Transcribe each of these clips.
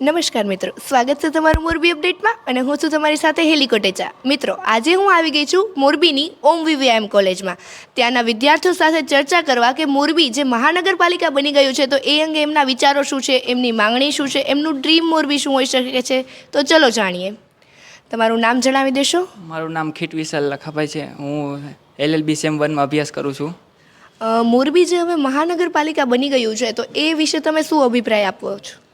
નમસ્કાર મિત્રો સ્વાગત છે તમારું મોરબી અપડેટમાં અને હું છું તમારી સાથે હેલી કોટેચા. મિત્રો આજે હું આવી ગઈ છું મોરબીની ઓમ વિવીઆઈએમ કોલેજમાં. ત્યાંના વિદ્યાર્થીઓ સાથે ચર્ચા કરવા કે મોરબી જે મહાનગરપાલિકા બની ગયું છે તો એ અંગે એમના વિચારો શું છે એમની માંગણી શું છે એમનું ડ્રીમ મોરબી શું હોઈ શકે છે તો ચલો જાણીએ. તમારું નામ જણાવી દેશો. મારું નામ ખીટ વિશાલ લખાભાઈ છે. હું એલએલબી સેમ વનમાં અભ્યાસ કરું છું. મોરબી જે હવે મહાનગરપાલિકા બની ગયું છે તો એ વિશે તમે શું અભિપ્રાય આપો છો?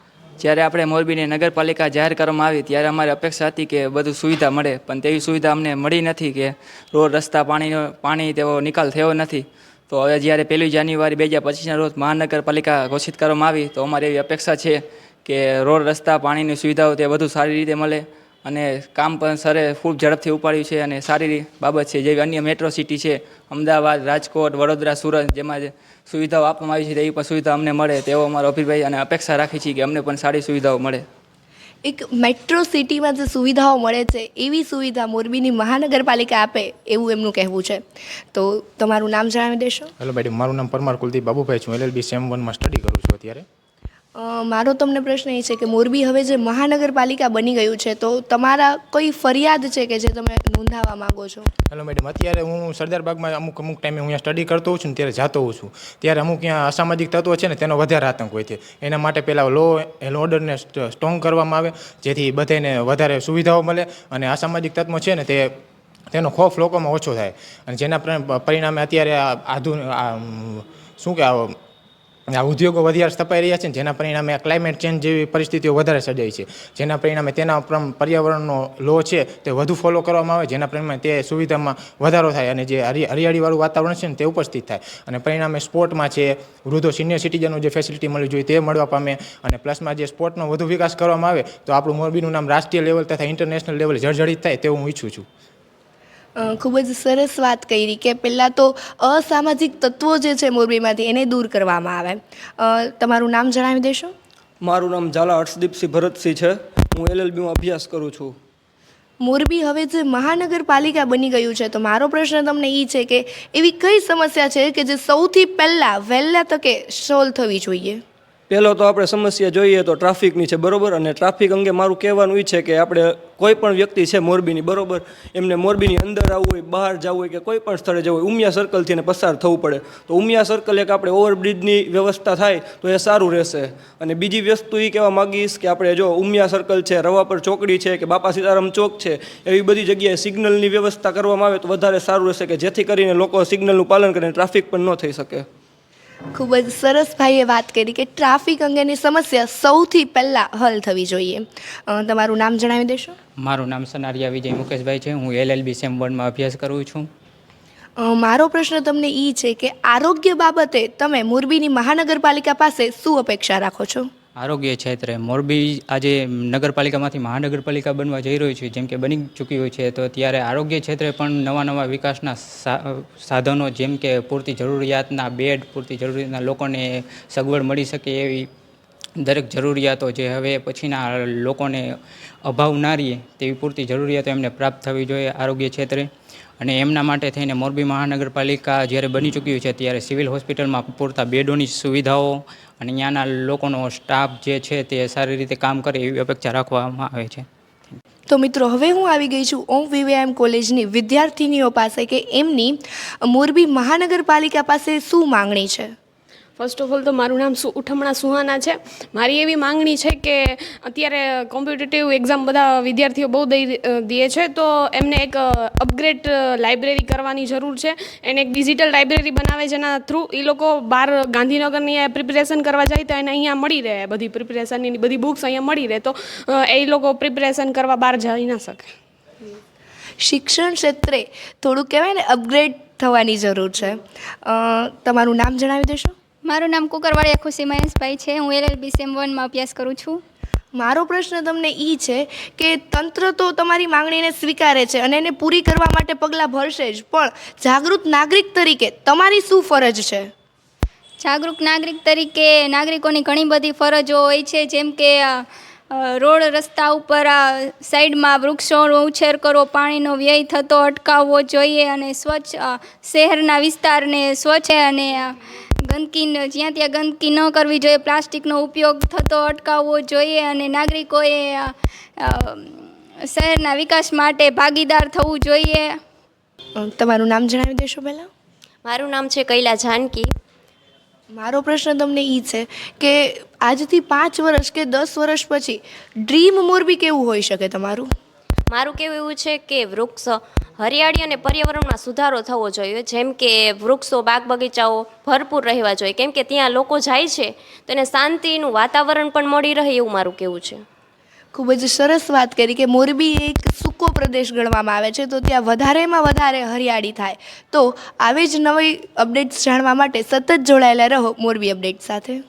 જ્યારે આપણે મોરબીની નગરપાલિકા જાહેર કરવામાં આવી, ત્યારે અમારી અપેક્ષા હતી કે બધું સુવિધા મળે. પણ તેવી સુવિધા અમને મળી નથી કે રોડ, રસ્તા, પાણીનો, પાણી તેવો નિકાલ થયો નથી. તો હવે જ્યારે પહેલી જાન્યુઆરી બે હજાર પચીસના રોજ મહાનગરપાલિકા ઘોષિત કરવામાં આવી, તો અમારી એવી અપેક્ષા છે કે રોડ, રસ્તા, પાણીની સુવિધાઓ તે વધુ સારી રીતે મળે. અને કામ પણ સરે ખૂબ ઝડપથી ઉપાડ્યું છે અને સારી બાબત છે. જેવી અન્ય મેટ્રો સિટી છે અમદાવાદ રાજકોટ વડોદરા સુરત જેમાં જે સુવિધાઓ આપવામાં આવી છે તેવી પણ સુવિધા અમને મળે. તેવો અમારો અભિપ્રાય અને અપેક્ષા રાખી છીએ કે અમને પણ સારી સુવિધાઓ મળે. એક મેટ્રો સિટીમાં જે સુવિધાઓ મળે છે એવી સુવિધા મોરબીની મહાનગરપાલિકા આપે એવું એમનું કહેવું છે. તો તમારું નામ જણાવી દેશો. હેલો મેડમ મારું નામ પરમાર કુલદીપ બાબુભાઈ છું. એલએલબી સેમ વનમાં સ્ટડી કરું છું અત્યારે. મારો તમને પ્રશ્ન એ છે કે મોરબી હવે જે મહાનગરપાલિકા બની ગયું છે, તો તમારા કોઈ ફરિયાદ છે કે જે તમે નોંધાવવા માગો છો? હેલો મેડમ અત્યારે હું સરદાર બાગમાં અમુક અમુક ટાઈમે હું અહીંયા સ્ટડી કરતો હોઉં છું ને ત્યારે જાતો હોઉં છું. ત્યારે અમુક અહીંયા અસામાજિક તત્વો છે ને તેનો વધારે આતંક હોય છે. એના માટે પહેલાં લો એન્ડ ઓર્ડરને સ્ટ્રોંગ કરવામાં આવે, જેથી બધાને વધારે સુવિધાઓ મળે અને અસામાજિક તત્વો છે ને તે, તેનો ખોફ લોકોમાં ઓછો થાય. અને જેના પરિણામે અત્યારે આધુનિક શું કે આ ઉદ્યોગો વધારે સ્થપાઈ રહ્યા છે જેના પરિણામે ક્લાઇમેટ ચેન્જ જેવી પરિસ્થિતિઓ વધારે સર્જાય છે. જેના પરિણામે તેના ઉપર પર્યાવરણનો લો છે તે વધુ ફોલો કરવામાં આવે, જેના પરિણામે તે સુવિધામાં વધારો થાય અને જે હરિયાળીવાળું વાતાવરણ છે ને તે ઉપસ્થિત થાય. અને પરિણામે સ્પોર્ટમાં છે, વૃદ્ધો સિનિયર સિટીઝનો જે ફેસિલિટી મળવી જોઈએ તે મળવા પામે અને પ્લસમાં જે સ્પોર્ટનો વધુ વિકાસ કરવામાં આવે, તો આપણું મોરબીનું નામ રાષ્ટ્રીય લેવલ તથા ઇન્ટરનેશનલ લેવલે જળજડિત થાય તેવું હું ઈચ્છું છું. ખૂબ જ સરસ વાત કરી કે પહેલાં તો અસામાજિક તત્વો જે છે મોરબીમાંથી એને દૂર કરવામાં આવે. તમારું નામ જણાવી દેશો? મારું નામ ઝાલા હર્ષદીપસિંહ ભરતસિંહ છે. હું એલએલબીમાં અભ્યાસ કરું છું. મોરબી હવે જે મહાનગરપાલિકા બની ગયું છે તો મારો પ્રશ્ન તમને એ છે કે એવી કઈ સમસ્યા છે કે જે સૌથી પહેલાં વહેલા તકે સોલ્વ થવી જોઈએ? પહેલો તો આપણે સમસ્યા જોઈએ તો ટ્રાફિકની છે, બરોબર? અને ટ્રાફિક અંગે મારું કહેવાનું એ છે કે આપણે કોઈ પણ વ્યક્તિ છે મોરબીની, બરોબર? એમને મોરબીની અંદર આવવું હોય, બહાર જવું હોય કે કોઈ પણ સ્થળે જવું હોય, ઉમિયા સર્કલથી એને પસાર થવું પડે. તો ઉમિયા સર્કલ એક આપણે ઓવરબ્રિજની વ્યવસ્થા થાય તો એ સારું રહેશે. અને બીજી વસ્તુ એ કહેવા માગીશ કે આપણે જો ઉમિયા સર્કલ છે રવાપર ચોકડી છે કે બાપા સીતારામ ચોક છે, એવી બધી જગ્યાએ સિગ્નલની વ્યવસ્થા કરવામાં આવે તો વધારે સારું રહેશે કે જેથી કરીને લોકો સિગ્નલનું પાલન કરીને ટ્રાફિક પણ ન થઈ શકે. ખૂબ જ સરસ ભાઈએ વાત કરી કે ટ્રાફિક અંગેની સમસ્યા સૌથી પહેલાં હલ થવી જોઈએ. તમારું નામ જણાવી દેશો? મારું નામ સનારિયા વિજય મુકેશભાઈ છે. હું એલએલબી સેમ વનમાં અભ્યાસ કરું છું. મારો પ્રશ્ન તમને એ છે કે આરોગ્ય બાબતે તમે મોરબીની મહાનગરપાલિકા પાસે શું અપેક્ષા રાખો છો? આરોગ્ય ક્ષેત્રે મોરબી આજે નગરપાલિકામાંથી મહાનગરપાલિકા બનવા જઈ રહ્યું છે, જેમ કે બની ચૂકી હોય છે, તો ત્યારે આરોગ્ય ક્ષેત્રે પણ નવા નવા વિકાસના સાધનો જેમ કે પૂરતી જરૂરિયાતના બેડ, પૂરતી જરૂરિયાતના લોકોને સગવડ મળી શકે એવી દરેક જરૂરિયાતો જે હવે પછીના લોકોને અભાવ ના રહીએ તેવી પૂરતી જરૂરિયાતો એમને પ્રાપ્ત થવી જોઈએ આરોગ્ય ક્ષેત્રે. અને એમના માટે થઈને મોરબી મહાનગરપાલિકા જ્યારે બની ચૂક્યું છે ત્યારે સિવિલ હોસ્પિટલમાં પૂરતા બેડોની સુવિધાઓ અને ત્યાંના લોકોનો સ્ટાફ જે છે તે સારી રીતે કામ કરે એવી અપેક્ષા રાખવામાં આવે છે. તો મિત્રો, હવે હું આવી ગઈ છું ઓમ વિવેએમ કોલેજની વિદ્યાર્થીનીઓ પાસે કે એમની મોરબી મહાનગરપાલિકા પાસે શું માંગણી છે? ફર્સ્ટ ઓફ ઓલ તો મારું નામ સુ, ઉઠમણા સુહાના છે. મારી એવી માંગણી છે કે અત્યારે કોમ્પિટિટિવ એક્ઝામ બધા વિદ્યાર્થીઓ બહુ દઈ દે છે, તો એમને એક અપગ્રેડ લાઇબ્રેરી કરવાની જરૂર છે. એને એક ડિજિટલ લાઇબ્રેરી બનાવે જેના થ્રુ એ લોકો બહાર ગાંધીનગરની પ્રિપરેશન કરવા જાય તો એને અહીંયા મળી રહે, બધી પ્રિપરેશનની બધી બુક્સ અહીંયા મળી રહે. તો એ લોકો પ્રિપેરેશન કરવા બહાર જઈ ના શકે. શિક્ષણ ક્ષેત્રે થોડું કહેવાય ને અપગ્રેડ થવાની જરૂર છે. તમારું નામ જણાવી દેશો? મારું નામ કુકરવાડિયા ખુશી મહેશભાઈ છે. હું એલએલબી સેમ વનમાં અભ્યાસ કરું છું. મારો પ્રશ્ન તમને એ છે કે તંત્ર તો તમારી માંગણીને સ્વીકારે છે અને એને પૂરી કરવા માટે પગલાં ભરશે જ પણ જાગૃત નાગરિક તરીકે તમારી શું ફરજ છે? જાગૃત નાગરિક તરીકે નાગરિકોની ઘણી બધી ફરજો હોય છે જેમ કે રોડ રસ્તા ઉપર સાઈડમાં વૃક્ષોનો ઉછેર કરવો પાણીનો વ્યય થતો અટકાવવો જોઈએ અને સ્વચ્છ શહેરના વિસ્તારને સ્વચ્છ અને ગંદકી જ્યાં ત્યાં ગંદકી ન કરવી જોઈએ પ્લાસ્ટિકનો ઉપયોગ થતો અટકાવવો જોઈએ અને નાગરિકોએ શહેરના વિકાસ માટે ભાગીદાર થવું જોઈએ. તમારું નામ જણાવી દેશો પહેલાં. મારું નામ છે કૈલા જાનકી. મારો પ્રશ્ન તમને એ છે કે આજથી પાંચ વર્ષ કે દસ વર્ષ પછી ડ્રીમ મોરબી કેવું હોઈ શકે તમારું? મારું કેવું એવું છે કે વૃક્ષ હરિયાળી અને પર્યાવરણમાં સુધારો થવો જોઈએ. જેમ કે વૃક્ષો બાગ બગીચાઓ ભરપૂર રહેવા જોઈએ. કેમ કે ત્યાં લોકો જાય છે તો એને શાંતિનું વાતાવરણ પણ મળી રહે એવું મારું કેવું છે. ખૂબ જ સરસ વાત કરી કે મોરબી એક સૂકો પ્રદેશ ગણવામાં આવે છે તો ત્યાં વધારેમાં વધારે હરિયાળી થાય. તો આવી જ નવી અપડેટ્સ જાણવા માટે સતત જોડાયેલા રહો મોરબી અપડેટ સાથે.